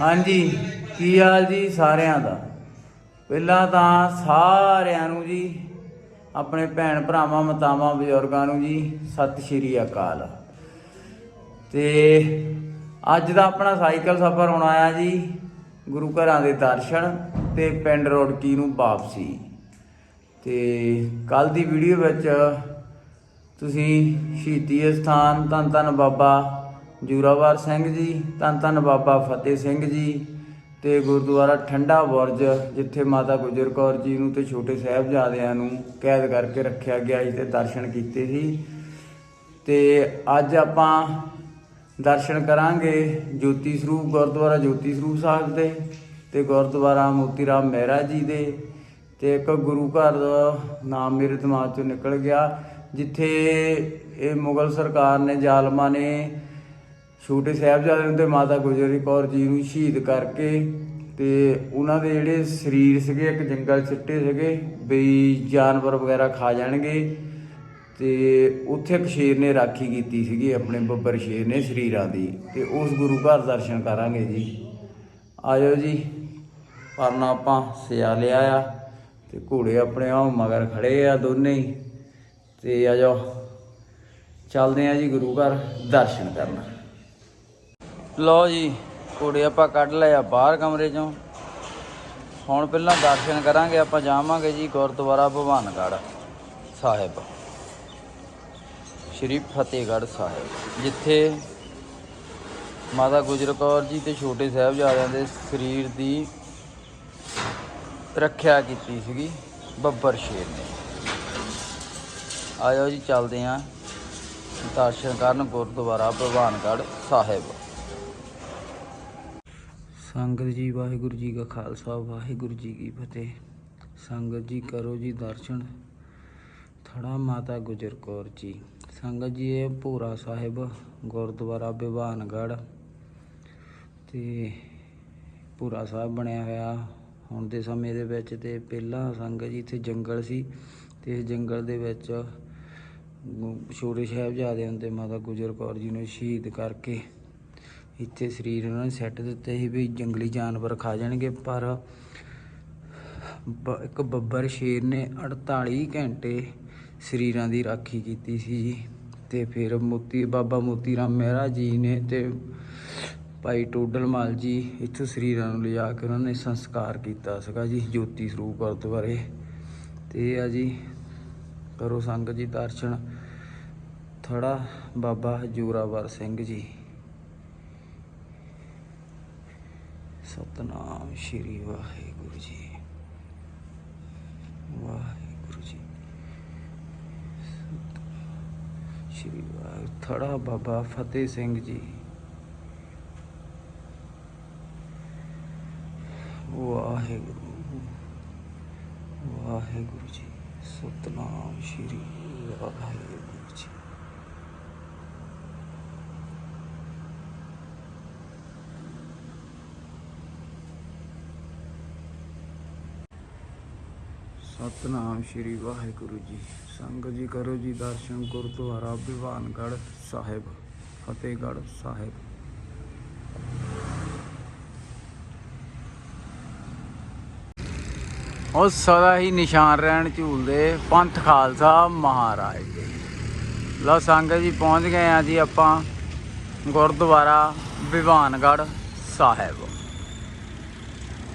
ਹਾਂਜੀ, ਕੀ ਹਾਲ ਜੀ ਸਾਰਿਆਂ ਦਾ? ਪਹਿਲਾਂ ਤਾਂ ਸਾਰਿਆਂ ਨੂੰ ਜੀ, ਆਪਣੇ ਭੈਣ ਭਰਾਵਾਂ, ਮਾਤਾਵਾਂ, ਬਜ਼ੁਰਗਾਂ ਨੂੰ ਜੀ, ਸਤਿ ਸ਼੍ਰੀ ਅਕਾਲ। ਤੇ ਅੱਜ ਦਾ ਆਪਣਾ ਸਾਈਕਲ ਸਫ਼ਰ ਹੋਣਾ ਆ ਜੀ, ਗੁਰੂ ਘਰਾਂ ਦੇ ਦਰਸ਼ਨ ਤੇ ਪਿੰਡ ਰੋੜਕੀ ਨੂੰ ਵਾਪਸੀ। ਤੇ ਕੱਲ ਦੀ ਵੀਡੀਓ ਵਿੱਚ ਤੁਸੀਂ ਸ਼ਹੀਦੀ ਸਥਾਨ ਧੰਨ ਧੰਨ ਬਾਬਾ ਜੂਰਾਵਰ ਸਿੰਘ ਜੀ, ਧੰਨ ਧੰਨ ਬਾਬਾ ਫਤਿਹ ਸਿੰਘ ਜੀ ਤੇ ਗੁਰਦੁਆਰਾ ਠੰਡਾ ਬੁਰਜ, ਜਿੱਥੇ ਮਾਤਾ ਗੁਜਰ ਕੌਰ ਜੀ ਨੂੰ ਤੇ ਛੋਟੇ ਸਾਹਿਬਜ਼ਾਦਿਆਂ ਨੂੰ ਕੈਦ ਕਰਕੇ ਰੱਖਿਆ ਗਿਆ ਸੀ ਤੇ ਦਰਸ਼ਨ ਕੀਤੇ ਸੀ। ਤੇ ਅੱਜ ਆਪਾਂ ਦਰਸ਼ਨ ਕਰਾਂਗੇ ਜੋਤੀ ਸਰੂਪ, ਗੁਰਦੁਆਰਾ ਜੋਤੀ ਸਰੂਪ ਸਾਹਿਬ ਦੇ ਤੇ ਗੁਰਦੁਆਰਾ ਮੋਤੀ ਰਾਮ ਮਹਿਰਾ ਜੀ ਦੇ ਤੇ ਇੱਕ ਗੁਰੂ ਘਰ ਦਾ ਨਾਮ ਮੇਰੇ ਦਿਮਾਗ ਚੋਂ ਨਿਕਲ ਗਿਆ, ਜਿੱਥੇ ਇਹ ਮੁਗਲ ਸਰਕਾਰ ਨੇ ਜ਼ਾਲਮਾਂ ਨੇ ਛੋਟੇ ਸਾਹਿਬਜ਼ਾਦੇ ਨੂੰ ਤੇ ਮਾਤਾ ਗੁਜਰੀ ਕੌਰ ਜੀ ਨੂੰ ਸ਼ਹੀਦ ਕਰਕੇ ਤੇ ਉਹਨਾਂ ਦੇ ਜਿਹੜੇ ਸਰੀਰ ਸੀਗੇ, ਇੱਕ ਜੰਗਲ ਸਿੱਟੇ ਸੀਗੇ, ਬਈ ਜਾਨਵਰ ਵਗੈਰਾ ਖਾ ਜਾਣਗੇ ਤੇ ਉੱਥੇ ਇੱਕ ਸ਼ੇਰ ਨੇ ਰਾਖੀ ਕੀਤੀ ਸੀਗੀ, ਆਪਣੇ ਬੱਬਰ ਸ਼ੇਰ ਨੇ ਸਰੀਰਾਂ ਦੀ ਤੇ ਉਸ ਗੁਰੂ ਘਰ ਦਰਸ਼ਨ ਕਰਾਂਗੇ ਜੀ। ਆਜੋ ਜੀ, ਪਰਨਾ ਆਪਾਂ ਸਿਆ ਲਿਆ ਆ ਤੇ ਘੋੜੇ ਆਪਣੇ ਆ ਮਗਰ ਖੜੇ ਆ ਦੋਨੇ ਹੀ ਤੇ ਆਜੋ, ਚੱਲਦੇ ਆ ਜੀ ਗੁਰੂ ਘਰ ਦਰਸ਼ਨ ਕਰਨ। ਲਓ ਜੀ, ਘੋੜੇ ਆਪਾਂ ਕੱਢ ਲਏ ਆ ਬਾਹਰ ਕਮਰੇ ਚੋਂ। ਹੁਣ ਪਹਿਲਾਂ ਦਰਸ਼ਨ ਕਰਾਂਗੇ, ਆਪਾਂ ਜਾਵਾਂਗੇ ਜੀ ਗੁਰਦੁਆਰਾ ਭਵਾਨਗੜ੍ਹ ਸਾਹਿਬ। ਸ਼੍ਰੀ ਫਤਿਹਗੜ੍ਹ ਸਾਹਿਬ, ਜਿੱਥੇ ਮਾਤਾ ਗੁਜਰ ਕੌਰ ਜੀ ਤੇ ਛੋਟੇ ਸਾਹਿਬਜ਼ਾਦਿਆਂ ਦੇ ਸਰੀਰ ਦੀ ਰੱਖਿਆ ਕੀਤੀ ਸੀਗੀ, ਬੱਬਰ ਸ਼ੇਰ ਨੇ। ਆਇਓ ਜੀ, ਚੱਲਦੇ ਆਂ ਦਰਸ਼ਨ ਕਰਨ ਗੁਰਦੁਆਰਾ ਭਵਾਨਗੜ੍ਹ ਸਾਹਿਬ। ਸੰਗਤ ਜੀ, ਵਾਹਿਗੁਰੂ ਜੀ ਕਾ ਖਾਲਸਾ, ਵਾਹਿਗੁਰੂ ਜੀ ਕੀ ਫਤਿਹ। ਸੰਗਤ ਜੀ, ਕਰੋ ਜੀ ਦਰਸ਼ਨ। ਥੜਾ ਮਾਤਾ ਗੁਜਰ ਕੌਰ ਜੀ। ਸੰਗਤ ਜੀ, ਇਹ ਭੂਰਾ ਸਾਹਿਬ, ਗੁਰਦੁਆਰਾ ਬਿਵਾਨਗੜ੍ਹ। ਤੇ ਭੂਰਾ ਸਾਹਿਬ ਬਣਿਆ ਹੋਇਆ ਹੁਣ ਦੇ ਸਮੇਂ ਦੇ ਵਿੱਚ ਤੇ ਪਹਿਲਾਂ ਸੰਗਤ ਜੀ ਇੱਥੇ ਜੰਗਲ ਸੀ ਤੇ ਇਸ ਜੰਗਲ ਦੇ ਵਿੱਚ ਗੁ- ਛੋਟੇ ਸਾਹਿਬਜ਼ਾਦੇ ਹੁੰਦੇ ਮਾਤਾ ਗੁਜਰ ਕੌਰ ਜੀ ਨੂੰ ਸ਼ਹੀਦ ਕਰਕੇ ਇੱਥੇ ਸਰੀਰ ਉਹਨਾਂ ਨੇ ਸੈੱਟ ਦਿੱਤੇ ਸੀ ਵੀ ਜੰਗਲੀ ਜਾਨਵਰ ਖਾ ਜਾਣਗੇ, ਪਰ ਬ- ਇੱਕ ਬੱਬਰ ਸ਼ੇਰ ਨੇ 48 ਘੰਟੇ ਸਰੀਰਾਂ ਦੀ ਰਾਖੀ ਕੀਤੀ ਸੀ ਜੀ। ਤੇ ਫਿਰ ਮੋਤੀ, ਬਾਬਾ ਮੋਤੀ ਰਾਮ ਮਹਿਰਾ ਜੀ ਨੇ ਤੇ ਭਾਈ ਟੋਡਲ ਮਾਲ ਜੀ ਇੱਥੋਂ ਸਰੀਰਾਂ ਨੂੰ ਲਿਜਾ ਕੇ ਉਹਨਾਂ ਨੇ ਸੰਸਕਾਰ ਕੀਤਾ ਸੀਗਾ ਜੀ, ਜੋਤੀ ਸਰੂਪ ਗੁਰਦੁਆਰੇ। ਤੇ ਇਹ ਆ ਜੀ, ਕਰੋ ਸੰਗ ਜੀ ਦਰਸ਼ਨ। ਥੜਾ ਬਾਬਾ ਜੋਰਾਵਰ ਸਿੰਘ ਜੀ। ਸਤਨਾਮ ਸ਼੍ਰੀ ਵਾਹਿਗੁਰੂ ਜੀ। ਵਾਹਿਗੁਰੂ ਜੀ। ਸ਼੍ਰੀ ਵਾਹਿਗੁਰੂ ਥੜਾ ਬਾਬਾ ਫਤਿਹ ਸਿੰਘ ਜੀ। ਵਾਹਿਗੁਰੂ ਵਾਹਿਗੁਰੂ ਜੀ। ਸਤਨਾਮ ਸ਼੍ਰੀ ਵਾਹਿਗੁਰੂ ਜੀ ਸਤਨਾਮ ਸ਼੍ਰੀ ਵਾਹਿਗੁਰੂ ਜੀ। ਸੰਗਤ ਜੀ ਕਰੋ ਜੀ ਦਰਸ਼ਨ ਗੁਰਦੁਆਰਾ ਬਿਵਾਨਗੜ੍ਹ ਸਾਹਿਬ, ਫਤਿਹਗੜ੍ਹ ਸਾਹਿਬ। ਉਹ ਸਦਾ ਹੀ ਨਿਸ਼ਾਨ ਰਹਿਣ ਝੂਲਦੇ ਪੰਥ ਖਾਲਸਾ ਮਹਾਰਾਜ ਦੇ। ਲਓ ਸੰਗਤ ਜੀ ਪਹੁੰਚ ਗਏ ਆ ਜੀ ਆਪਾਂ ਗੁਰਦੁਆਰਾ ਬਿਵਾਨਗੜ੍ਹ ਸਾਹਿਬ।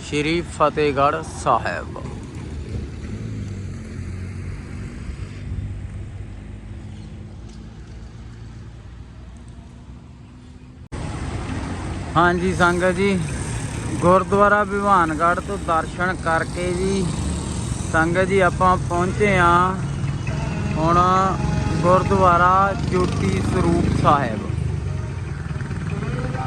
ਸ਼੍ਰੀ ਫਤਿਹਗੜ੍ਹ ਸਾਹਿਬ। ਹਾਂਜੀ ਸੰਗਤ ਜੀ, ਗੁਰਦੁਆਰਾ ਵਿਵਾਨਗੜ੍ਹ ਤੋਂ ਦਰਸ਼ਨ ਕਰਕੇ ਜੀ, ਸੰਗਤ ਜੀ ਆਪਾਂ ਪਹੁੰਚੇ ਆ ਹੁਣ ਗੁਰਦੁਆਰਾ ਜੋਤੀ ਸਰੂਪ ਸਾਹਿਬ।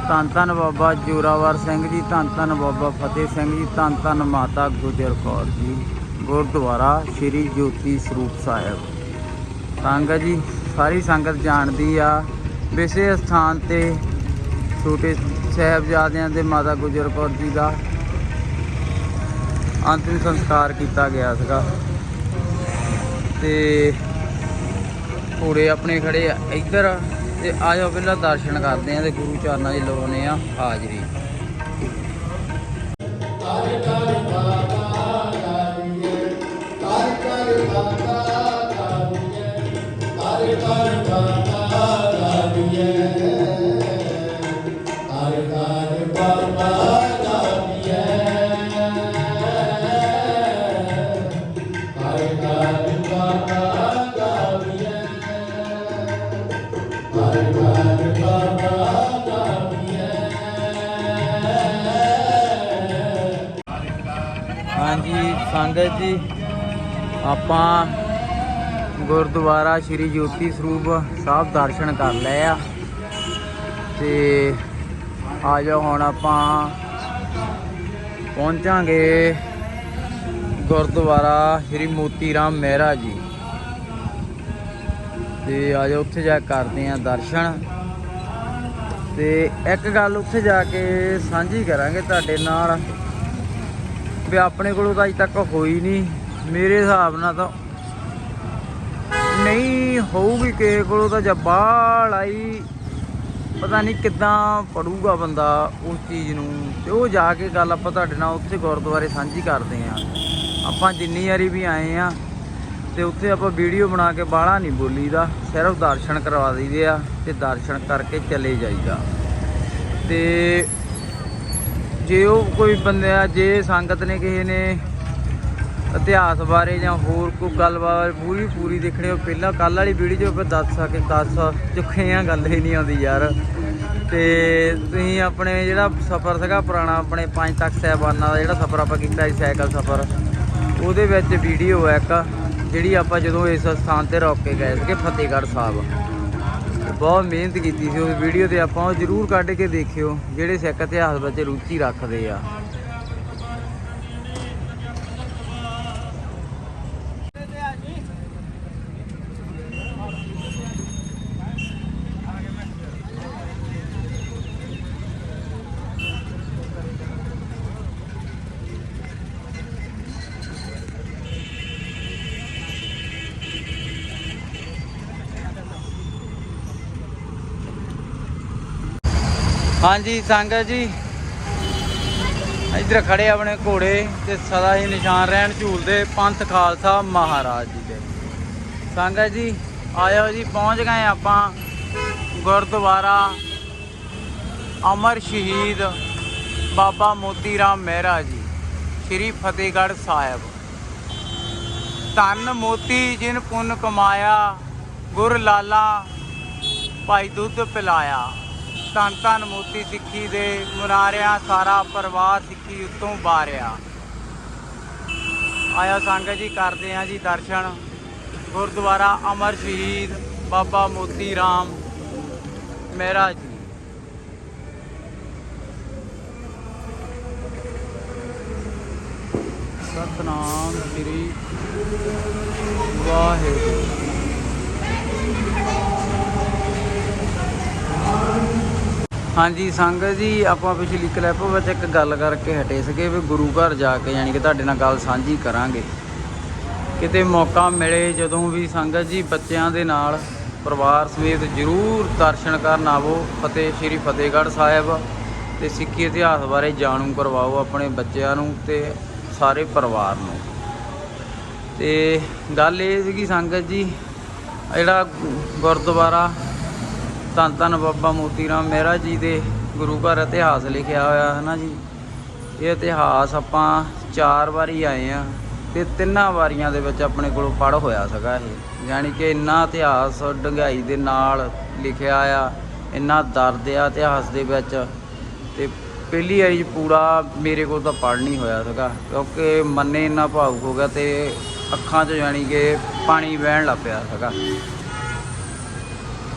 ਧੰਨ ਧੰਨ ਬਾਬਾ ਜੋਰਾਵਰ ਸਿੰਘ ਜੀ, ਧੰਨ ਧੰਨ ਬਾਬਾ ਫਤਿਹ ਸਿੰਘ ਜੀ, ਧੰਨ ਧੰਨ ਮਾਤਾ ਗੁਜਰ ਕੌਰ ਜੀ, ਗੁਰਦੁਆਰਾ ਸ਼੍ਰੀ ਜੋਤੀ ਸਰੂਪ ਸਾਹਿਬ। ਸੰਗਤ ਜੀ, ਸਾਰੀ ਸੰਗਤ ਜਾਣਦੀ ਆ ਵਿਸੇ ਸਥਾਨ ਤੇ ਛੋਟੇ ਸਾਹਿਬਜ਼ਾਦਿਆਂ ਦੇ ਮਾਤਾ ਗੁਜਰ ਕੌਰ ਜੀ ਦਾ ਅੰਤਿਮ ਸੰਸਕਾਰ ਕੀਤਾ ਗਿਆ ਸੀਗਾ। ਤੇ ਘੋੜੇ ਆਪਣੇ ਖੜੇ ਆ ਇੱਧਰ, ਤੇ ਆਜੋ ਪਹਿਲਾਂ ਦਰਸ਼ਨ ਕਰਦੇ ਆਂ ਤੇ ਗੁਰੂ ਚਰਨਾਂ 'ਚ ਲਵਾਉਨੇ ਆ ਹਾਜ਼ਰੀ। ਜੀ। ਆਪਾਂ ਗੁਰਦੁਆਰਾ ਸ਼੍ਰੀ ਜੋਤੀ ਸਰੂਪ ਸਾਹਿਬ ਦਰਸ਼ਨ ਕਰ ਲਏ ਆ। ਤੇ ਆ ਜਾਓ, ਹੁਣ ਆਪਾਂ ਪਹੁੰਚਾਂਗੇ ਗੁਰਦੁਆਰਾ ਸ਼੍ਰੀ ਮੋਤੀ ਰਾਮ ਮਹਿਰਾ ਜੀ। ਤੇ ਆ ਜਾਓ, ਉੱਥੇ ਜਾ ਕੇ ਕਰਦੇ ਆ ਦਰਸ਼ਨ। ਤੇ ਇੱਕ ਗੱਲ ਉੱਥੇ ਜਾ ਕੇ ਸਾਂਝੀ ਕਰਾਂਗੇ ਤੁਹਾਡੇ ਨਾਲ। ਵੀ ਆਪਣੇ ਕੋਲੋਂ ਤਾਂ ਅਜੇ ਤੱਕ ਹੋਈ ਨਹੀਂ ਮੇਰੇ ਹਿਸਾਬ ਨਾਲ ਤਾਂ ਨਹੀਂ ਹੋਊਗੀ ਕਿਸੇ ਕੋਲੋਂ ਤਾਂ ਜੱਬਾਲ ਆਈ ਪਤਾ ਨਹੀਂ ਕਿੱਦਾਂ ਪੜੂਗਾ ਬੰਦਾ ਉਸ ਚੀਜ਼ ਨੂੰ। ਤੇ ਉਹ ਜਾ ਕੇ ਗੱਲ ਆਪਾਂ ਤੁਹਾਡੇ ਨਾਲ ਉੱਥੇ ਗੁਰਦੁਆਰੇ ਸਾਂਝੀ ਕਰਦੇ ਆਂ ਆਪਾਂ ਜਿੰਨੀ ਵਾਰੀ ਵੀ ਆਏ ਆ ਤੇ ਉੱਥੇ ਆਪਾਂ ਵੀਡੀਓ ਬਣਾ ਕੇ ਬਾਹਲਾ ਨਹੀਂ ਬੋਲੀਦਾ। ਸਿਰਫ ਦਰਸ਼ਨ ਕਰਵਾ ਦਈਦੇ ਆ ਤੇ ਦਰਸ਼ਨ ਕਰਕੇ ਚਲੇ ਜਾਈਦਾ। ਤੇ ਜੇ ਉਹ ਕੋਈ ਬੰਦਾ ਜੇ ਸੰਗਤ ਨੇ ਕਿਸੇ ਨੇ ਇਤਿਹਾਸ ਬਾਰੇ ਜਾਂ ਹੋਰ ਕੋਈ ਗੱਲਬਾਤ ਪੂਰੀ ਪੂਰੀ ਦੇਖਣੀ ਉਹ ਪਹਿਲਾਂ ਕੱਲ ਵਾਲੀ ਵੀਡੀਓ 'ਚ ਫਿਰ ਦੱਸ ਸਕੇ, ਦੱਸ ਚੁੱਕੇ ਆ ਗੱਲ ਹੀ ਨਹੀਂ ਆਉਂਦੀ ਯਾਰ। ਤੇ ਤੁਸੀਂ ਆਪਣੇ ਜਿਹੜਾ ਸਫ਼ਰ ਸੀਗਾ ਪੁਰਾਣਾ, ਆਪਣੇ ਪੰਜ ਤੱਕ ਸਹਿਬਾਨਾਂ ਦਾ ਜਿਹੜਾ ਸਫ਼ਰ ਆਪਾਂ ਕੀਤਾ ਸੀ, ਸਾਈਕਲ ਸਫ਼ਰ, ਉਹਦੇ ਵਿੱਚ ਵੀਡੀਓ ਹੈ ਇੱਕ, ਜਿਹੜੀ ਆਪਾਂ ਜਦੋਂ ਇਸ ਸਥਾਨ ਤੇ ਰੁਕ ਕੇ ਗਏ ਸੀਗੇ, ਫਤਿਹਗੜ੍ਹ ਸਾਹਿਬ। ਬਹੁਤ ਮਿਹਨਤ ਕੀਤੀ ਸੀ ਉਸ ਵੀਡੀਓ ਤੇ ਆਪਾਂ ਉਹ ਜ਼ਰੂਰ ਕੱਢ ਕੇ ਦੇਖਿਓ ਜਿਹੜੇ ਸਿੱਖ ਇਤਿਹਾਸ ਵਿੱਚ ਰੁਚੀ ਰੱਖਦੇ ਆ। ਹਾਂਜੀ, ਸੰਗਤ ਜੀ। ਇੱਧਰ ਖੜੇ ਆਪਣੇ ਘੋੜੇ ਤੇ ਸਦਾ ਹੀ ਨਿਸ਼ਾਨ ਰਹਿਣ ਝੂਲਦੇ ਪੰਥ ਖਾਲਸਾ ਮਹਾਰਾਜ ਜੀ ਦੇ। ਸੰਗਤ ਜੀ, ਆਇਓ ਜੀ, ਪਹੁੰਚ ਗਏ ਆਪਾਂ ਗੁਰਦੁਆਰਾ ਅਮਰ ਸ਼ਹੀਦ ਬਾਬਾ ਮੋਤੀ ਰਾਮ ਮਹਿਰਾ ਜੀ, ਸ੍ਰੀ ਫਤਿਹਗੜ੍ਹ ਸਾਹਿਬ। ਧੰਨ ਮੋਤੀ ਜਿਨ ਪੁੰਨ ਕਮਾਇਆ, ਗੁਰ ਲਾਲਾ ਭਾਈ ਦੁੱਧ ਪਿਲਾਇਆ। ਧੰਨ ਧੰਨ ਮੋਤੀ ਸਿੱਖੀ ਦੇ ਮੁਨਾਰਿਆ ਸਾਰਾ ਪਰਿਵਾਰ ਸਿੱਖੀ ਉੱਤੋਂ ਬਾਰਿਆ। ਆਇਆ ਸੰਗਤ ਜੀ, ਕਰਦੇ ਆ ਜੀ ਦਰਸ਼ਨ। ਗੁਰਦੁਆਰਾ ਅਮਰ ਸ਼ਹੀਦ, ਬਾਬਾ ਮੋਤੀ ਰਾਮ ਮਹਿਰਾ ਜੀ। ਸਤਨਾਮ ਸ੍ਰੀ ਵਾਹਿਗੁਰੂ। ਹਾਂਜੀ, ਸੰਗਤ ਜੀ, ਆਪਾਂ ਪਿਛਲੀ ਕਲਿੱਪ ਵਿੱਚ ਇੱਕ ਗੱਲ ਕਰਕੇ ਹਟੇ ਸੀਗੇ ਵੀ ਗੁਰੂ ਘਰ ਜਾ ਕੇ ਯਾਨੀ ਕਿ ਤੁਹਾਡੇ ਨਾਲ ਗੱਲ ਸਾਂਝੀ ਕਰਾਂਗੇ। ਕਿਤੇ ਮੌਕਾ ਮਿਲੇ ਜਦੋਂ ਵੀ ਸੰਗਤ ਜੀ ਬੱਚਿਆਂ ਦੇ ਨਾਲ ਪਰਿਵਾਰ ਸਮੇਤ ਜ਼ਰੂਰ ਦਰਸ਼ਨ ਕਰਨ ਆਵੋ, ਫਤਿਹ, ਸ਼੍ਰੀ ਫਤਿਹਗੜ੍ਹ ਸਾਹਿਬ ਤੇ ਸਿੱਖੀ ਇਤਿਹਾਸ ਬਾਰੇ ਜਾਣੂ ਕਰਵਾਓ ਆਪਣੇ ਬੱਚਿਆਂ ਨੂੰ ਤੇ ਸਾਰੇ ਪਰਿਵਾਰ ਨੂੰ। ਤੇ ਗੱਲ ਇਹ ਸੀਗੀ ਸੰਗਤ ਜੀ ਜਿਹੜਾ ਗੁਰਦੁਆਰਾ ਧੰਨ ਧੰਨ ਬਾਬਾ ਮੋਤੀ ਰਾਮ ਮਹਿਰਾ ਜੀ ਦੇ ਗੁਰੂ ਘਰ ਇਤਿਹਾਸ ਲਿਖਿਆ ਹੋਇਆ ਹੈ ਨਾ ਜੀ। ਇਹ ਇਤਿਹਾਸ ਆਪਾਂ ਚਾਰ ਵਾਰੀ ਆਏ ਆ ਤੇ ਤਿੰਨਾਂ ਵਾਰੀਆਂ ਦੇ ਵਿੱਚ ਆਪਣੇ ਕੋਲੋਂ ਪੜ ਹੋਇਆ ਸੀਗਾ ਇਹ। ਯਾਨੀ ਕਿ ਇੰਨਾ ਇਤਿਹਾਸ ਡੰਗਾਈ ਦੇ ਨਾਲ ਲਿਖਿਆ ਆ, ਇੰਨਾ ਦਰਦ ਆ ਇਤਿਹਾਸ ਦੇ ਵਿੱਚ ਤੇ ਪਹਿਲੀ ਵਾਰੀ 'ਚ ਪੂਰਾ ਮੇਰੇ ਕੋਲ ਤਾਂ ਪੜ ਨਹੀਂ ਹੋਇਆ ਸੀਗਾ, ਕਿਉਂਕਿ ਮੰਨੇ ਇੰਨਾ ਭਾਵੁਕ ਹੋ ਗਿਆ ਤੇ ਅੱਖਾਂ 'ਚ ਯਾਨੀ ਕਿ ਪਾਣੀ ਵਹਿਣ ਲੱਗ ਪਿਆ ਸੀਗਾ।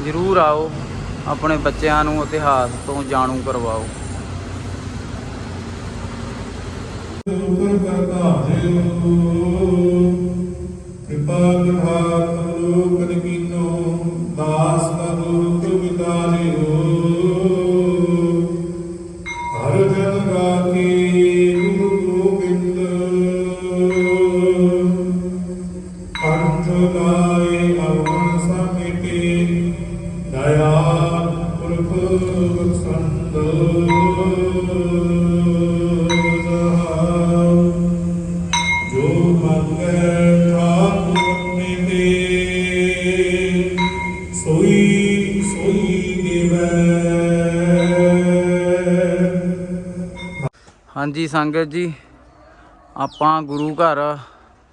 ਜ਼ਰੂਰ ਆਓ, ਆਪਣੇ ਬੱਚਿਆਂ ਨੂੰ ਇਤਿਹਾਸ ਤੋਂ ਜਾਣੂ ਕਰਵਾਓ। ਉਪਰ ਕਿਰਪਾ ਕਰਵਾ ਲੋਕ ਕੀਨੋ ਦਾਸ ਦਾ ਸੰਗਤ ਜੀ, ਆਪਾਂ ਗੁਰੂ ਘਰ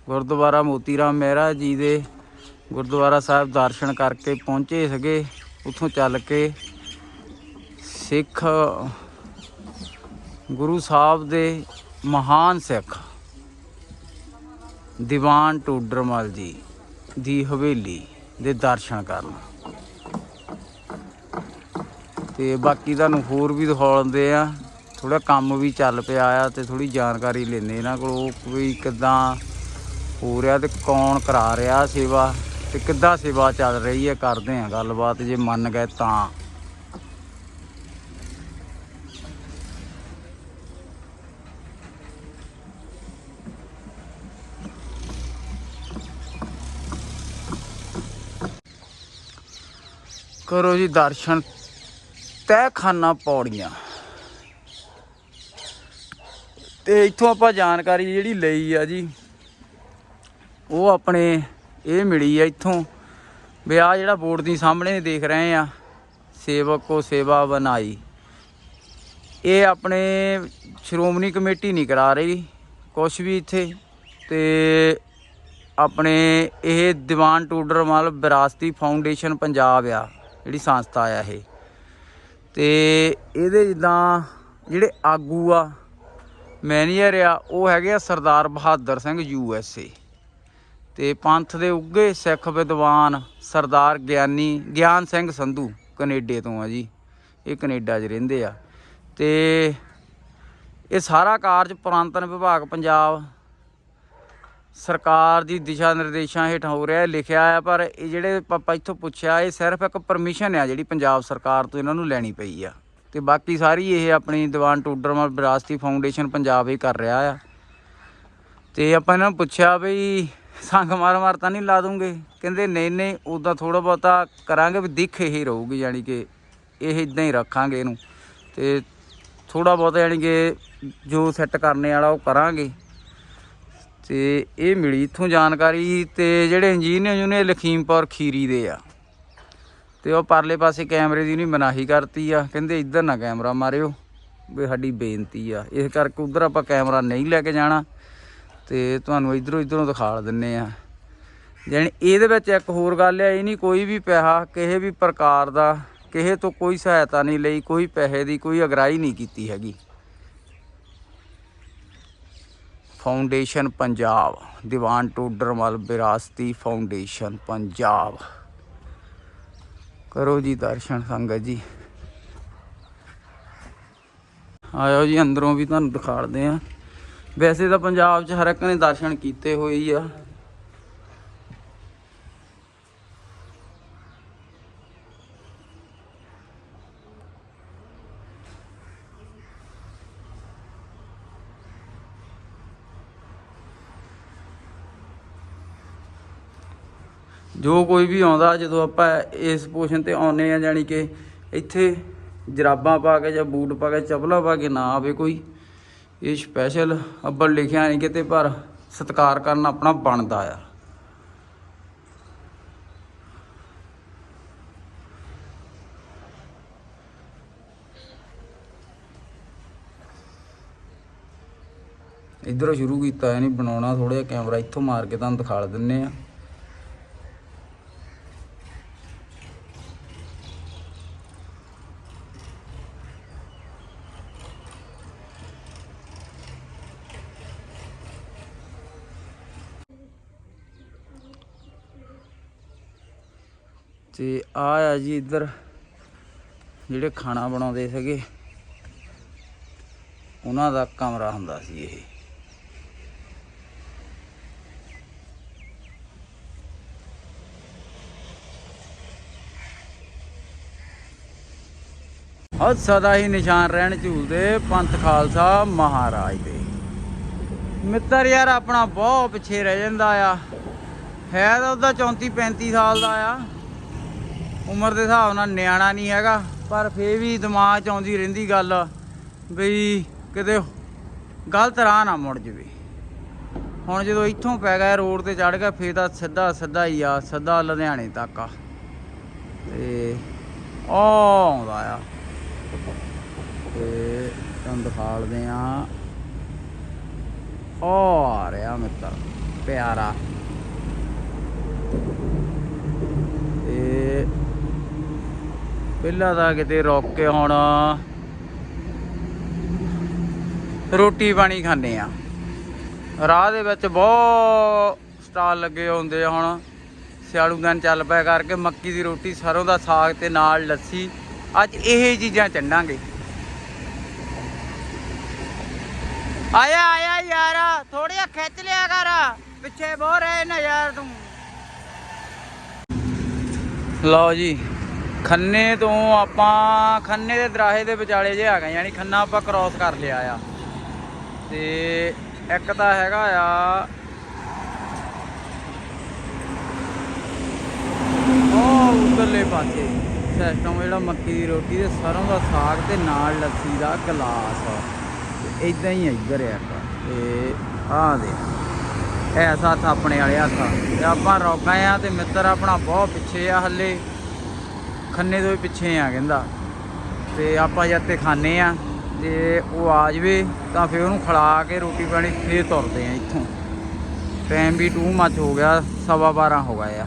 ਗੁਰਦੁਆਰਾ ਮੋਤੀ ਰਾਮ ਮਹਿਰਾ ਜੀ ਦੇ ਗੁਰਦੁਆਰਾ ਸਾਹਿਬ ਦਰਸ਼ਨ ਕਰਕੇ ਪਹੁੰਚੇ ਸੀਗੇ, ਉੱਥੋਂ ਚੱਲ ਕੇ ਸਿੱਖ ਗੁਰੂ ਸਾਹਿਬ ਦੇ ਮਹਾਨ ਸਿੱਖ ਦੀਵਾਨ ਟੋਡਰਮਲ ਜੀ ਦੀ ਹਵੇਲੀ ਦੇ ਦਰਸ਼ਨ ਕਰਨ। ਤੇ ਬਾਕੀ ਤੁਹਾਨੂੰ ਹੋਰ ਵੀ ਦਿਖਾਉਂਦੇ ਆ। ਥੋੜਾ ਕੰਮ ਵੀ ਚੱਲ ਪਿਆ ਆ ਤੇ ਥੋੜੀ ਜਾਣਕਾਰੀ ਲੈਂਦੇ ਇਹਨਾਂ ਕੋਲੋਂ ਵੀ ਕਿੱਦਾਂ ਹੋ ਰਿਹਾ ਤੇ ਕੌਣ ਕਰਾ ਰਿਹਾ ਸੇਵਾ ਤੇ ਕਿੱਦਾਂ ਸੇਵਾ ਚੱਲ ਰਹੀ ਹੈ, ਕਰਦੇ ਆ ਗੱਲਬਾਤ, ਜੇ ਮੰਨ ਗਏ ਤਾਂ। ਕਰੋ ਜੀ ਦਰਸ਼ਨ, ਤਹਿਖਾਨਾ ਪੌੜੀਆਂ। ਤੇ ਇੱਥੋਂ ਆਪਾਂ ਜਾਣਕਾਰੀ ਜਿਹੜੀ ਲਈ ਆ ਜੀ, ਉਹ ਆਪਣੇ ਇਹ ਮਿਲੀ ਆ ਇੱਥੋਂ। ਵੀ ਆ ਜਿਹੜਾ ਬੋਰਡ ਦੀ ਸਾਹਮਣੇ ਦੇਖ ਰਹੇ ਆ, ਸੇਵਕ ਕੋ ਸੇਵਾ ਬਣਾਈ। ਇਹ ਆਪਣੇ ਸ਼੍ਰੋਮਣੀ ਕਮੇਟੀ ਨਹੀਂ ਕਰਾ ਰਹੀ, ਕੁਛ ਵੀ ਇੱਥੇ। ਤੇ ਆਪਣੇ ਇਹ ਦੀਵਾਨ ਟੂਡਰਮਲ ਵਿਰਾਸਤੀ ਫਾਊਂਡੇਸ਼ਨ ਪੰਜਾਬ ਆ, ਜਿਹੜੀ ਸੰਸਥਾ ਆ ਇਹ। ਤੇ ਇਹਦੇ ਜਿੱਦਾਂ ਜਿਹੜੇ ਆਗੂ ਆ ਮੈਨੇਜਰ ਆ ਉਹ ਹੈਗੇ ਆ Sardar Bahadur Singh U S A. ਤੇ ਪੰਥ ਦੇ ਉੱਗੇ ਸਿੱਖ ਵਿਦਵਾਨ ਸਰਦਾਰ ਗਿਆਨੀ ਗਿਆਨ ਸਿੰਘ ਸੰਧੂ ਕੈਨੇਡਾ ਤੋਂ ਆ ਜੀ। ਇਹ ਕੈਨੇਡਾ 'ਚ ਰਹਿੰਦੇ ਆ। ਤੇ ਇਹ ਸਾਰਾ ਕਾਰਜ ਪੁਰਾਤਨ ਵਿਭਾਗ ਪੰਜਾਬ ਸਰਕਾਰ ਦੀ ਦਿਸ਼ਾ ਨਿਰਦੇਸ਼ਾਂ ਹੇਠ ਹੋ ਰਿਹਾ ਲਿਖਿਆ ਆ, ਪਰ ਇਹ ਜਿਹੜੇ ਆਪਾਂ ਇੱਥੋਂ ਪੁੱਛਿਆ, ਇਹ ਸਿਰਫ ਇੱਕ ਪਰਮਿਸ਼ਨ ਆ ਜਿਹੜੀ ਪੰਜਾਬ ਸਰਕਾਰ ਤੋਂ ਇਹਨਾਂ ਨੂੰ ਲੈਣੀ ਪਈ ਆ। ਤੇ ਬਾਕੀ ਸਾਰੀ ਇਹ ਆਪਣੀ ਦੀਵਾਨ ਟੂਡਰਮਲ ਵਿਰਾਸਤੀ ਫਾਊਂਡੇਸ਼ਨ ਪੰਜਾਬ ਹੀ ਕਰ ਰਿਹਾ ਆ। ਤੇ ਆਪਾਂ ਇਹਨਾਂ ਨੂੰ ਪੁੱਛਿਆ ਬਈ ਸੰਗ ਮਾਰ ਮਾਰ ਤਾਂ ਨਹੀਂ ਲਾ ਦੂੰਗੇ? ਕਹਿੰਦੇ ਨਹੀਂ ਨਹੀਂ ਉਦਾਂ ਥੋੜਾ ਬਹੁਤਾ ਕਰਾਂਗੇ ਵੀ ਦਿੱਖ ਇਹ ਰਹੂਗੀ, ਯਾਨੀ ਕਿ ਇਹ ਇਦਾਂ ਹੀ ਰੱਖਾਂਗੇ ਇਹਨੂੰ। ਤੇ ਥੋੜਾ ਬਹੁਤਾ ਯਾਨੀ ਕਿ ਜੋ ਸੈੱਟ ਕਰਨੇ ਵਾਲਾ ਉਹ ਕਰਾਂਗੇ। ਤੇ ਇਹ ਮਿਲੀ ਇੱਥੋਂ ਜਾਣਕਾਰੀ ਤੇ ਜਿਹੜੇ ਇੰਜੀਨੀਅਰ ਨੇ ਲਖੀਮਪੁਰ ਖੀਰੀ ਦੇ ਆ। ਤੇ ਉਹ ਪਰਲੇ ਪਾਸੇ ਕੈਮਰੇ ਦੀ ਨਹੀਂ ਮਨਾਹੀ ਕਰਤੀ ਆ, ਕਹਿੰਦੇ ਇੱਧਰ ਨਾ ਕੈਮਰਾ ਮਾਰਿਓ, ਵੀ ਸਾਡੀ ਬੇਨਤੀ ਆ। ਇਸ ਕਰਕੇ ਉਧਰ ਆਪਾਂ ਕੈਮਰਾ ਨਹੀਂ ਲੈ ਕੇ ਜਾਣਾ, ਤੇ ਤੁਹਾਨੂੰ ਇਧਰੋਂ ਇਧਰੋਂ ਦਿਖਾ ਦਿੰਨੇ ਆ। ਜਾਣੀ ਇਹਦੇ ਵਿੱਚ ਇੱਕ ਹੋਰ ਗੱਲ ਆ, ਇਹ ਨਹੀਂ ਕੋਈ ਵੀ ਪੈਸਾ, ਕਿਸੇ ਵੀ ਪ੍ਰਕਾਰ ਦਾ, ਕਿਸੇ ਤੋਂ ਕੋਈ ਸਹਾਇਤਾ ਨਹੀਂ ਲਈ, ਕੋਈ ਪੈਸੇ ਦੀ ਕੋਈ ਅਗਰਾਈ ਨਹੀਂ ਕੀਤੀ ਹੈਗੀ। ਫਾਊਂਡੇਸ਼ਨ ਪੰਜਾਬ ਦੀਵਾਨ ਟੋਡਰਮਲ ਵਿਰਾਸਤੀ ਫਾਊਂਡੇਸ਼ਨ ਪੰਜਾਬ ਕਰੋ ਜੀ ਦਰਸ਼ਨ ਸੰਗਤ ਜੀ। ਆਇਓ ਜੀ, ਅੰਦਰੋਂ ਵੀ ਤੁਹਾਨੂੰ ਦਿਖਾੜਦੇ ਆ ਵੈਸੇ ਤਾਂ ਪੰਜਾਬ 'ਚ ਹਰ ਇੱਕ ਨੇ ਦਰਸ਼ਨ ਕੀਤੇ ਹੋਏ ਆ। ਜੋ ਕੋਈ ਵੀ ਆਉਂਦਾ, ਜਦੋਂ ਆਪਾਂ ਇਸ ਪੋਸ਼ਨ ਤੇ ਆਉਨੇ ਆ ਜਾਨੀ ਕਿ ਇੱਥੇ ਜਰਾਬਾਂ ਪਾ ਕੇ ਜਾਂ ਬੂਟ ਪਾ ਕੇ, ਚੱਪਲਾਂ ਪਾ ਕੇ ਨਾ ਆਵੇ ਕੋਈ, ਇਹ ਸਪੈਸ਼ਲ ਅੱਬਲ ਲਿਖਿਆ ਨਹੀਂ ਕਿਤੇ, ਪਰ ਸਤਿਕਾਰ ਕਰਨਾ ਆਪਣਾ ਬਣਦਾ ਆ। ਇਧਰੋਂ ਸ਼ੁਰੂ ਕੀਤਾ ਨਹੀਂ ਬਣਾਉਣਾ ਥੋੜਾ ਜਿਹਾ ਕੈਮਰਾ ਇੱਥੋਂ ਮਾਰ ਕੇ ਤੁਹਾਨੂੰ ਦਿਖਾ ਦਿੰਨੇ ਆ ਤੇ ਆ ਆ ਜੀ ਇੱਧਰ ਜਿਹੜੇ ਖਾਣਾ ਬਣਾਉਂਦੇ ਸੀਗੇ, ਉਹਨਾਂ ਦਾ ਕਮਰਾ ਹੁੰਦਾ ਸੀ ਇਹ। ਹੱਥ ਸਦਾ ਹੀ ਨਿਸ਼ਾਨ ਰਹਿਣ ਝੂਲਦੇ ਪੰਥ ਖਾਲਸਾ ਮਹਾਰਾਜ ਦੇ। ਮਿੱਤਰ ਯਾਰ, ਆਪਣਾ ਬਹੁਤ ਪਿੱਛੇ ਰਹਿ ਜਾਂਦਾ ਆ। ਹੈ ਤਾਂ ਉਹਦਾ 34 35 ਸਾਲ ਦਾ ਆ। ਉਮਰ ਦੇ ਹਿਸਾਬ ਨਾਲ ਨਿਆਣਾ ਨਹੀਂ ਹੈਗਾ, ਪਰ ਫੇਰ ਵੀ ਦਿਮਾਗ 'ਚ ਆਉਂਦੀ ਰਹਿੰਦੀ ਗੱਲ ਬਈ ਕਿਤੇ ਗਲਤ ਰਾਹ ਨਾ ਮੁੜ ਜਵੇ। ਹੁਣ ਜਦੋਂ ਇੱਥੋਂ ਪੈ ਗਿਆ ਰੋਡ ਤੇ ਚੜ ਗਿਆ, ਫੇਰ ਤਾਂ ਸਿੱਧਾ ਸਿੱਧਾ ਹੀ ਆ, ਸਿੱਧਾ ਲੁਧਿਆਣੇ ਤੱਕ ਆ। ਤੇ ਉਹ ਆਉਂਦਾ ਆ। ਤੇ ਤੁਹਾਨੂੰ ਦਿਖਾਲਦੇ ਆ ਉਹ ਆ ਰਿਹਾ ਮਿੱਤਰ, ਪਿਆਰਾ। ਤੇ ਪਹਿਲਾਂ ਤਾਂ ਕਿਤੇ ਰੁਕ ਕੇ ਹੁਣ ਰੋਟੀ ਪਾਣੀ ਖਾਂਦੇ ਆ ਰਾਹ ਦੇ ਵਿੱਚ ਬਹੁਤ ਸਟਾਲ ਲੱਗੇ ਹੁੰਦੇ ਆ ਹੁਣ। ਸਿਆਲੂ ਦਿਨ ਚੱਲ ਪਿਆ ਕਰਕੇ ਮੱਕੀ ਦੀ ਰੋਟੀ, ਸਰੋਂ ਦਾ ਸਾਗ ਤੇ ਨਾਲ ਲੱਸੀ। ਅੱਜ ਇਹ ਚੀਜ਼ਾਂ ਚੰਡਾਂਗੇ ਆਇਆ ਆਇਆ ਯਾਰ ਥੋੜਿਆ ਖਿੱਚ ਲਿਆ ਕਰ। ਪਿੱਛੇ ਬਹੁ ਰਹੇ ਨਾ ਯਾਰ ਤੂੰ। ਲਓ ਜੀ। ਖੰਨੇ ਤੋਂ ਆਪਾਂ, ਖੰਨੇ ਦੇ ਦਰਾਹੇ ਦੇ ਵਿਚਾਲੇ ਜੇ ਆ ਗਏ ਯਾਨੀ ਖੰਨਾ ਆਪਾਂ ਕ੍ਰਾਸ ਕਰ ਲਿਆ ਆ। ਤੇ ਇੱਕ ਤਾਂ ਹੈਗਾ ਆ, ਉਹ ਉਧਰਲੇ ਪਾਸੇ ਸਿਸਟਮ ਜਿਹੜਾ ਮੱਕੀ ਦੀ ਰੋਟੀ ਤੇ ਸਰੋਂ ਦਾ ਸਾਗ ਤੇ ਨਾਲ ਲੱਸੀ ਦਾ ਗਲਾਸ। ਤੇ ਇਦਾਂ ਹੀ ਇੱਧਰ ਆ ਇੱਕ। ਤੇ ਆਹ ਦੇ ਐਸਾ ਹੱਥ ਆਪਣੇ ਵਾਲੇ ਹੱਥ ਤੇ ਆਪਾਂ ਰੋਕਾਂ ਆ ਤੇ ਮਿੱਤਰ ਆਪਣਾ ਬਹੁਤ ਪਿੱਛੇ ਆ ਹੱਲੇ। ਖੰਨੇ ਤੋਂ ਵੀ ਪਿੱਛੇ ਆ ਕਹਿੰਦਾ। ਤੇ ਆਪਾਂ ਜਦ ਤੇ ਖਾਣੇ ਆ ਤੇ ਉਹ ਆ ਜਵੇ ਤਾਂ ਫਿਰ ਉਹਨੂੰ ਖਲਾ ਕੇ ਰੋਟੀ ਪਾਣੀ ਫੇਰ ਤੁਰਦੇ ਆ ਇੱਥੋਂ। ਟਾਈਮ ਵੀ ਟੂ ਮੱਚ ਹੋ ਗਿਆ, ਸਵਾ 12 ਹੋ ਗਿਆ ਆ।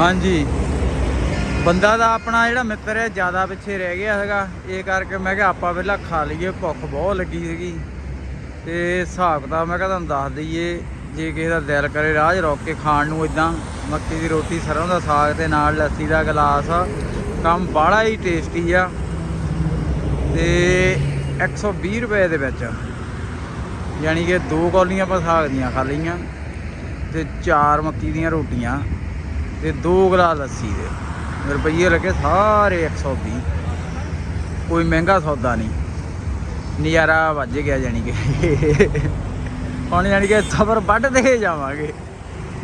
ਹਾਂਜੀ। ਬੰਦਾ ਦਾ ਆਪਣਾ ਜਿਹੜਾ ਮਿੱਤਰ ਹੈ, ਜ਼ਿਆਦਾ ਪਿੱਛੇ ਰਹਿ ਗਿਆ ਹੈਗਾ। ਇਹ ਕਰਕੇ ਮੈਂ ਕਿਹਾ ਆਪਾਂ ਪਹਿਲਾਂ ਖਾ ਲਈਏ, ਭੁੱਖ ਬਹੁਤ ਲੱਗੀ ਸੀਗੀ। ਤੇ ਹਿਸਾਬ ਦਾ ਮੈਂ ਕਿਹਾ ਤੁਹਾਨੂੰ ਦੱਸ ਦਈਏ, ਜੇ ਕਿਸੇ ਦਾ ਦਿਲ ਕਰੇ ਰਾਹ 'ਚ ਰੁਕ ਕੇ ਖਾਣ ਨੂੰ ਇਦਾਂ ਮੱਕੀ ਦੀ ਰੋਟੀ, ਸਰੋਂ ਦਾ ਸਾਗ ਤੇ ਨਾਲ ਲੱਸੀ ਦਾ ਗਲਾਸ ਕੰਮ ਬਾਹਲਾ ਹੀ ਟੇਸਟੀ ਆ। ਤੇ 120 ਰੁਪਏ ਦੇ ਵਿੱਚ, ਯਾਨੀ ਕਿ ਦੋ ਕੌਲੀਆਂ ਆਪਾਂ ਸਾਗ ਦੀਆਂ ਖਾ ਲਈਆਂ। ਤੇ ਚਾਰ ਮੱਕੀ ਦੀਆਂ ਰੋਟੀਆਂ। ਤੇ 2 ਗਲਾਸ ਲੱਸੀ ਦੇ। ਰੁਪਈਏ ਲੱਗੇ ਸਾਰੇ 120 ਕੋਈ ਮਹਿੰਗਾ ਸੌਦਾ ਨਹੀਂ। ਨਜ਼ਾਰਾ ਵੱਜ ਗਿਆ ਜਾਨੀ ਕਿ। ਹੁਣ ਜਾਨੀ ਕਿ ਸਬਰ ਵੱਢਦੇ ਜਾਵਾਂਗੇ।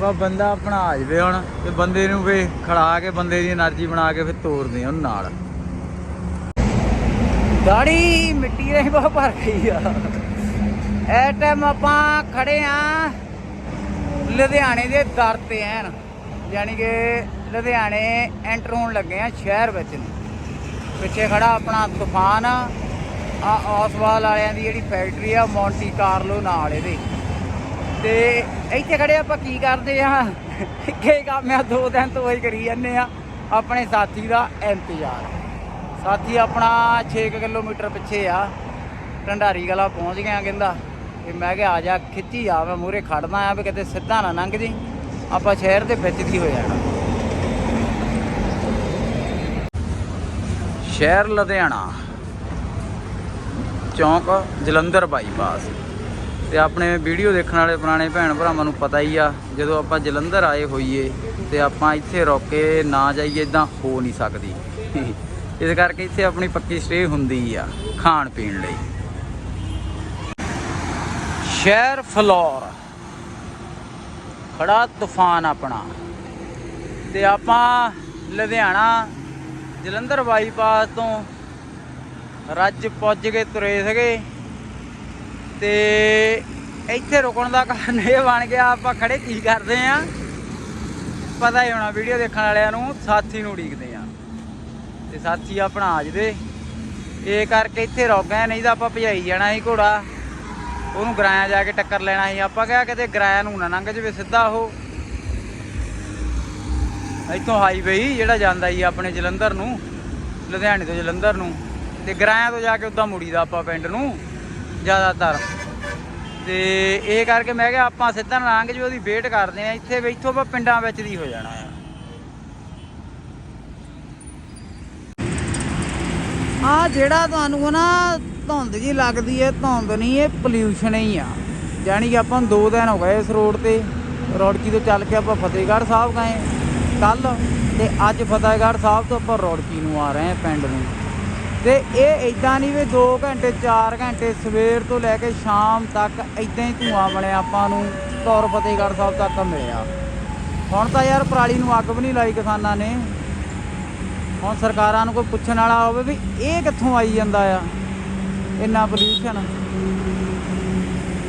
ਵਾ ਬੰਦਾ ਆਪਣਾ ਆ ਜਵੇ ਹੁਣ ਤੇ ਬੰਦੇ ਨੂੰ ਵੇ ਖੜਾ ਕੇ, ਬੰਦੇ ਦੀ એનર્ਜੀ ਬਣਾ ਕੇ ਫਿਰ ਤੋਰਦੇ ਆ ਉਹ ਨਾਲ। ਗਾੜੀ ਮਿੱਟੀ ਰਹੀ ਬਹੁਤ ਭਰ ਗਈ ਆ। ਐ ਟਾਈਮ ਆਪਾਂ ਖੜੇ ਆ ਲੁਧਿਆਣੇ ਦੇ ਦਰ ਤੇ ਐਨ। ਯਾਨੀ ਕਿ ਲੁਧਿਆਣੇ ਐਂਟਰ ਹੋਣ ਲੱਗੇ ਆ ਸ਼ਹਿਰ ਵਿੱਚ ਨੂੰ। ਪਿੱਛੇ ਖੜਾ ਆਪਣਾ ਤੂਫਾਨ ਆ ਆਹ ਔਸਵਾਲ ਵਾਲਿਆਂ ਦੀ ਜਿਹੜੀ ਫੈਕਟਰੀ ਆ, ਮੌਂਟੀ ਕਾਰਲੋ ਨਾਲ ਇਹਦੇ। ਤੇ ਇੱਥੇ ਖੜੇ ਆਪਾਂ ਕੀ ਕਰਦੇ ਆ? ਕੀ ਕੰਮ ਆ, ਦੋ ਦਿਨ ਤੋਂ ਹੀ ਕਰੀ ਜਾਂਦੇ ਆ। ਆਪਣੇ ਸਾਥੀ ਦਾ ਇੰਤਜ਼ਾਰ। ਸਾਥੀ ਆਪਣਾ 6 ਕਿਲੋਮੀਟਰ ਪਿੱਛੇ ਆ। ਢੰਡਾਰੀ ਗਲਾ ਪਹੁੰਚ ਗਿਆ, ਕਹਿੰਦਾ ਤੇ ਮੈਂ ਕਿਹਾ ਆ ਜਾ, ਖਿੱਚੀ ਆ, ਮੈਂ ਮੂਰੇ ਖੜਦਾ ਆ, ਵੀ ਕਿਤੇ ਸਿੱਧਾ ਨਾ ਲੰਘ ਜੀ ਆਪਾਂ ਸ਼ਹਿਰ ਦੇ ਵਿੱਚ ਦੀ ਹੋ ਜਾਣਾ ਸ਼ਹਿਰ ਲੁਧਿਆਣਾ, ਚੌਂਕ ਜਲੰਧਰ ਬਾਈਪਾਸ। ਤੇ ਆਪਣੇ ਵੀਡੀਓ ਦੇਖਣ ਵਾਲੇ ਪੁਰਾਣੇ ਭੈਣ ਭਰਾਵਾਂ ਨੂੰ ਪਤਾ ਹੀ ਆ, ਜਦੋਂ ਆਪਾਂ ਜਲੰਧਰ ਆਏ ਹੋਈਏ ਤੇ ਆਪਾਂ ਇੱਥੇ ਰੋਕੇ ਨਾ ਜਾਈਏ ਇਦਾਂ ਹੋ ਨਹੀਂ ਸਕਦੀ। ਇਸ ਕਰਕੇ ਇੱਥੇ ਆਪਣੀ ਪੱਕੀ ਸਟੇ ਹੁੰਦੀ ਆ ਖਾਣ ਪੀਣ ਲਈ। ਸ਼ਹਿਰ ਫਲੋਰ। ਖੜਾ ਤੂਫਾਨ ਆਪਣਾ। ਤੇ ਆਪਾਂ ਲੁਧਿਆਣਾ ਜਲੰਧਰ ਬਾਈਪਾਸ ਤੋਂ ਰੱਜ ਪੁੱਜ ਕੇ ਤੁਰੇ ਸੀਗੇ। ਤੇ ਇੱਥੇ ਰੁਕਣ ਦਾ ਕਾਰਨ ਇਹ ਬਣ ਗਿਆ, ਆਪਾਂ ਖੜੇ ਕੀ ਕਰਦੇ ਆ? ਪਤਾ ਹੀ ਹੋਣਾ, ਵੀਡੀਓ ਦੇਖਣ ਵਾਲਿਆਂ ਨੂੰ ਸਾਥੀ ਨੂੰ ਉਡੀਕਦੇ ਆ। ਤੇ ਸਾਥੀ ਆਪਣਾ ਆ ਜਦੇ। ਇਹ ਕਰਕੇ ਇੱਥੇ ਰੁਕ ਨਹੀਂ ਤਾਂ ਆਪਾਂ ਭਜਾਈ ਜਾਣਾ ਸੀ ਘੋੜਾ। ਉਹਨੂੰ ਗਰਾਇਆ ਜਾ ਕੇ ਟੱਕਰ ਲੈਣਾ ਸੀ। ਆਪਾਂ ਕਿਹਾ ਕਿਤੇ ਗਰਾਇਆ ਨੂੰ ਨਾ ਲੰਘ ਜਵੇ ਸਿੱਧਾ ਉਹ। ਇੱਥੋਂ ਹਾਈਵੇ ਹੀ ਜਿਹੜਾ ਜਾਂਦਾ ਜੀ ਆਪਣੇ ਜਲੰਧਰ ਨੂੰ, ਲੁਧਿਆਣੇ ਤੋਂ ਜਲੰਧਰ ਨੂੰ। ਤੇ ਗਰਾਇਆ ਤੋਂ ਜਾ ਕੇ ਉਦਾਂ ਮੁੜੀਦਾ ਆਪਾਂ ਪਿੰਡ ਨੂੰ, ਜ਼ਿਆਦਾਤਰ। ਤੇ ਇਹ ਕਰਕੇ ਮੈਂ ਕਿਹਾ ਆਪਾਂ ਸਿੱਧਾ ਨਾ ਲੰਘ ਜਵੇ, ਉਹਦੀ ਵੇਟ ਕਰਦੇ ਆ। ਇੱਥੇ ਵੀ ਇੱਥੋਂ ਆਪਾਂ ਪਿੰਡਾਂ ਵਿੱਚ ਦੀ ਹੋ ਜਾਣਾ ਆ ਜਿਹੜਾ ਤੁਹਾਨੂੰ ਨਾ ਧੁੰਦ ਜੀ ਲੱਗਦੀ ਹੈ ਧੁੰਦ ਨਹੀਂ ਇਹ ਪੋਲਿਊਸ਼ਨ ਹੀ ਆ। ਯਾਨੀ ਕਿ ਆਪਾਂ ਨੂੰ ਦੋ ਦਿਨ ਹੋ ਗਏ ਇਸ ਰੋਡ ਤੇ। ਰੋੜਕੀ ਤੋਂ ਚੱਲ ਕੇ ਆਪਾਂ ਫਤਿਹਗੜ੍ਹ ਸਾਹਿਬ ਗਏ। ਕੱਲ ਤੇ ਅੱਜ ਫਤਿਹਗੜ੍ਹ ਸਾਹਿਬ ਤੋਂ ਆਪਾਂ ਰੋੜਕੀ ਨੂੰ ਆ ਰਹੇ ਹਾਂ ਪਿੰਡ ਨੂੰ। ਤੇ ਇਹ ਇਦਾਂ ਨਹੀਂ ਵੀ 2 ਘੰਟੇ 4 ਘੰਟੇ ਸਵੇਰ ਤੋਂ ਲੈ ਕੇ ਸ਼ਾਮ ਤੱਕ ਇਦਾਂ ਹੀ ਧੂਆਂ ਬਣਿਆ ਆਪਾਂ ਨੂੰ ਤੌਰ ਫਤਿਹਗੜ੍ਹ ਸਾਹਿਬ ਤੱਕ ਮਿਲਿਆ। ਹੁਣ ਤਾਂ ਯਾਰ ਪਰਾਲੀ ਨੂੰ ਅੱਗ ਵੀ ਨਹੀਂ ਲਾਈ ਕਿਸਾਨਾਂ ਨੇ। ਹੁਣ ਸਰਕਾਰਾਂ ਨੂੰ ਕੋਈ ਪੁੱਛਣ ਵਾਲਾ ਹੋਵੇ ਵੀ ਇਹ ਕਿੱਥੋਂ ਆਈ ਜਾਂਦਾ ਆ? ਇੰਨਾ ਪੋਲੂਸ਼ਨ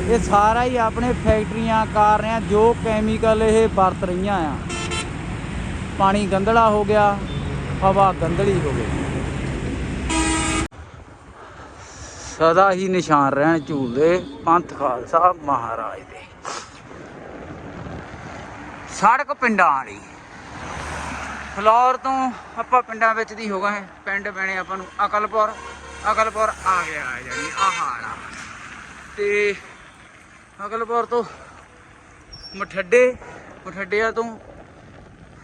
ਇਹ ਸਾਰਾ ਹੀ ਆਪਣੇ ਫੈਕਟਰੀਆਂ ਕਾਰਾਂ ਜੋ ਕੈਮੀਕਲ ਇਹ ਵਰਤ ਰਹੀਆਂ ਆ। ਪਾਣੀ ਗੰਦਲਾ ਹੋ ਗਿਆ, ਹਵਾ ਗੰਦਲੀ ਹੋ ਗਈ। ਸਦਾ ਹੀ ਨਿਸ਼ਾਨ ਰਹਿਣ ਝੂਲਦੇ ਪੰਥ ਖਾਲਸਾ ਮਹਾਰਾਜ ਦੇ। ਸੜਕ ਪਿੰਡਾਂ ਵਾਲੀ। ਫਲੋਰ ਤੋਂ ਆਪਾਂ ਪਿੰਡਾਂ ਵਿੱਚ ਦੀ ਹੋ ਗਏ। ਪਿੰਡ ਬਣੇ ਆਪਾਂ ਨੂੰ ਅਕਲਪੁਰ। ਅਕਲਪੁਰ ਆ ਗਿਆ ਹੈ ਜਾਨੀ ਆਹਾਰਾ ਤੇ ਅਕਲਪੁਰ ਤੋਂ ਮਠੱਡੇ, ਮਠੱਡਿਆਂ ਤੋਂ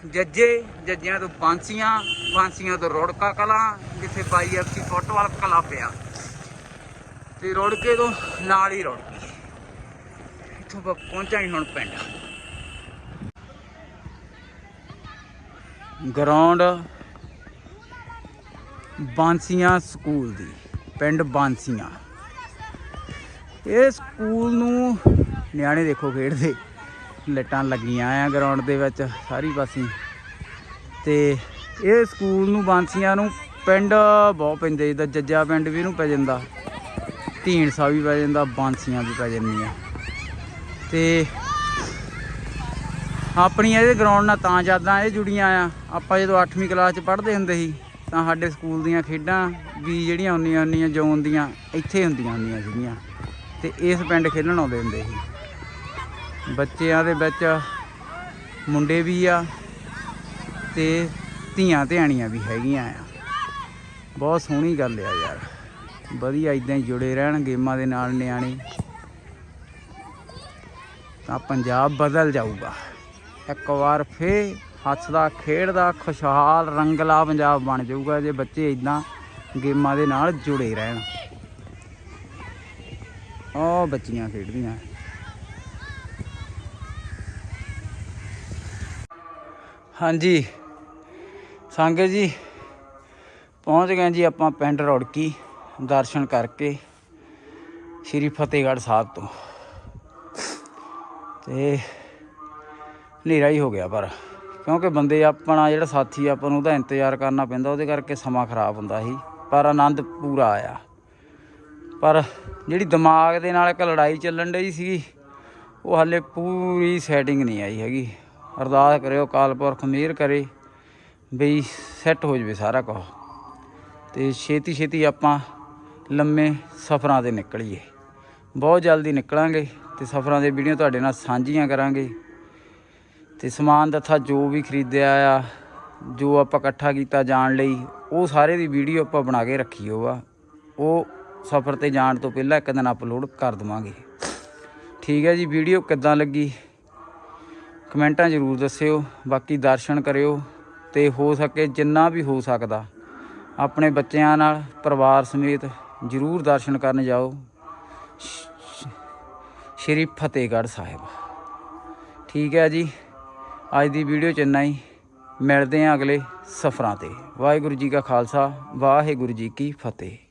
ਜੱਜੇ, ਜੱਜਿਆਂ ਤੋਂ ਬਾਂਸੀਆਂ ਬਾਂਸੀਆਂ ਤੋਂ ਰੋੜਕਾ ਕਲਾਂ, ਜਿੱਥੇ ਬਾਈ ਐਫਸੀ ਫੁੱਟਬਾਲ ਕਲਾ ਪਿਆ ਤੇ ਰੋੜਕੇ ਤੋਂ ਨਾਲ ਹੀ ਰੋੜਕੀ। ਇੱਥੋਂ ਆਪਾਂ ਹੀ ਹੁਣ ਪਿੰਡ। ਗਰਾਊਂਡ ਬਾਂਸੀਆਂ ਸਕੂਲ ਦੀ, ਪਿੰਡ ਬਾਂਸੀਆਂ। ਇਹ ਸਕੂਲ ਨੂੰ ਨਿਆਣੇ ਦੇਖੋ ਖੇਡਦੇ, ਲੱਟਾਂ ਲੱਗੀਆਂ ਆ ਗਰਾਊਂਡ ਦੇ ਵਿੱਚ ਸਾਰੀ ਪਾਸੇ। ਤੇ ਇਹ ਸਕੂਲ ਨੂੰ ਬਾਂਸੀਆਂ ਨੂੰ ਪਿੰਡ ਬਹੁਤ ਪੈਂਦੇ, ਜਿੱਦਾਂ ਜੱਜਾ ਪਿੰਡ ਵੀ ਨੂੰ ਪੈ ਜਾਂਦਾ ਢੀਂਡਸਾ ਵੀ ਪੈ ਜਾਂਦਾ, ਬਾਂਸੀਆਂ ਵੀ ਪੈ ਜਾਂਦੀਆਂ। ਤੇ ਆਪਣੀਆਂ ਇਹਦੇ ਗਰਾਊਂਡ ਨਾਲ ਤਾਂ ਯਾਦਾਂ ਇਹ ਜੁੜੀਆਂ ਆ। ਆਪਾਂ ਜਦੋਂ 8ਵੀਂ ਕਲਾਸ 'ਚ ਪੜ੍ਹਦੇ ਹੁੰਦੇ ਸੀ, ਤਾਂ ਸਾਡੇ ਸਕੂਲ ਦੀਆਂ ਖੇਡਾਂ ਵੀ ਜਿਹੜੀਆਂ ਹੁੰਦੀਆਂ ਹੁੰਦੀਆਂ, ਜ਼ੋਨ ਦੀਆਂ, ਇੱਥੇ ਹੁੰਦੀਆਂ ਹੁੰਦੀਆਂ ਸੀਗੀਆਂ। ਤੇ ਇਸ ਪਿੰਡ ਖੇਡਣ ਆਉਂਦੇ ਹੁੰਦੇ ਸੀ। ਬੱਚਿਆਂ ਦੇ ਵਿੱਚ ਮੁੰਡੇ ਵੀ ਆ ਤੇ ਧੀਆਂ ਧਿਆਣੀਆਂ ਵੀ ਹੈਗੀਆਂ ਆ। ਬਹੁਤ ਸੋਹਣੀ ਗੱਲ ਆ ਯਾਰ। ਵਧੀਆ ਇਦਾਂ ਹੀ ਜੁੜੇ ਰਹਿਣ, ਗੇਮਾਂ ਦੇ ਨਾਲ ਨਿਆਣੇ। ਤਾਂ ਪੰਜਾਬ ਬਦਲ ਜਾਊਗਾ। ਇੱਕ ਵਾਰ ਫੇਰ ਹੱਸਦਾ, ਖੇਡਦਾ, ਖੁਸ਼ਹਾਲ, ਰੰਗਲਾ ਪੰਜਾਬ ਬਣ ਜਾਊਗਾ ਜੇ ਬੱਚੇ ਇਦਾਂ ਗੇਮਾਂ ਦੇ ਨਾਲ ਜੁੜੇ ਰਹਿਣ। ਉਹ ਬੱਚੀਆਂ ਖੇਡਦੀਆਂ। ਹਾਂਜੀ। ਸੰਗਤ ਜੀ, ਪਹੁੰਚ ਗਏ ਜੀ ਆਪਾਂ ਪਿੰਡ ਰੌੜਕੀ ਦਰਸ਼ਨ ਕਰਕੇ ਸ਼੍ਰੀ ਫਤਿਹਗੜ੍ਹ ਸਾਹਿਬ ਤੋਂ। ਤੇ ਹਨੇਰਾ ਹੀ ਹੋ ਗਿਆ ਪਰ ਕਿਉਂਕਿ ਬੰਦੇ ਆਪਣਾ ਜਿਹੜਾ ਸਾਥੀ ਆਪਾਂ ਨੂੰ ਉਹਦਾ ਇੰਤਜ਼ਾਰ ਕਰਨਾ ਪੈਂਦਾ, ਉਹਦੇ ਕਰਕੇ ਸਮਾਂ ਖਰਾਬ ਹੁੰਦਾ ਸੀ। ਪਰ ਆਨੰਦ ਪੂਰਾ ਆਇਆ। ਪਰ ਜਿਹੜੀ ਦਿਮਾਗ ਦੇ ਨਾਲ ਇੱਕ ਲੜਾਈ ਚੱਲਣ ਡਈ ਸੀ ਉਹ ਹਾਲੇ ਪੂਰੀ ਸੈਟਿੰਗ ਨਹੀਂ ਆਈ ਹੈਗੀ। ਅਰਦਾਸ ਕਰਿਓ ਕਾਲਪੁਰਖ ਮਿਹਰ ਕਰੇ, ਬਈ ਸੈੱਟ ਹੋ ਜਵੇ ਸਾਰਾ ਕੁਝ ਤੇ ਛੇਤੀ ਛੇਤੀ ਆਪਾਂ ਲੰਮੇ ਸਫ਼ਰਾਂ ਤੇ ਨਿਕਲੀਏ। ਬਹੁਤ ਜਲਦੀ ਨਿਕਲਾਂਗੇ ਤੇ ਸਫ਼ਰਾਂ ਦੇ ਵੀਡੀਓ ਤੁਹਾਡੇ ਨਾਲ ਸਾਂਝੀਆਂ ਕਰਾਂਗੇ। ਤੇ ਸਮਾਨ ਦੱਥਾ ਜੋ ਵੀ ਖਰੀਦਿਆ ਆ, ਜੋ ਆਪਾਂ ਇਕੱਠਾ ਕੀਤਾ ਜਾਣ ਲਈ, ਉਹ ਸਾਰੇ ਦੀ ਵੀਡੀਓ ਆਪਾਂ ਬਣਾ ਕੇ ਰੱਖੀ ਹੋ ਆ ਉਹ ਸਫ਼ਰ ਤੇ ਜਾਣ ਤੋਂ ਪਹਿਲਾਂ ਇੱਕ ਦਿਨ ਅਪਲੋਡ ਕਰ ਦਵਾਂਗੇ। ਠੀਕ ਹੈ ਜੀ, ਵੀਡੀਓ ਕਿੱਦਾਂ ਲੱਗੀ? ਕਮੈਂਟਾਂ ਜ਼ਰੂਰ ਦੱਸਿਓ, ਬਾਕੀ ਦਰਸ਼ਨ ਕਰਿਓ ਤੇ ਹੋ ਸਕੇ ਜਿੰਨਾ ਵੀ ਹੋ ਸਕਦਾ। ਆਪਣੇ ਬੱਚਿਆਂ ਨਾਲ, ਪਰਿਵਾਰ ਸਮੇਤ ਜ਼ਰੂਰ ਦਰਸ਼ਨ ਕਰਨ ਜਾਓ। ਸ਼੍ਰੀ ਫਤਿਹਗੜ੍ਹ ਸਾਹਿਬ। ਠੀਕ ਹੈ ਜੀ। ਅੱਜ ਦੀ ਵੀਡੀਓ ਚ ਇੰਨਾ ਹੀ। ਮਿਲਦੇ ਹਾਂ ਅਗਲੇ ਸਫ਼ਰਾਂ ਤੇ। ਵਾਹਿਗੁਰੂ ਜੀ ਕਾ ਖਾਲਸਾ, ਵਾਹਿਗੁਰੂ ਜੀ ਕੀ ਫਤਿਹ।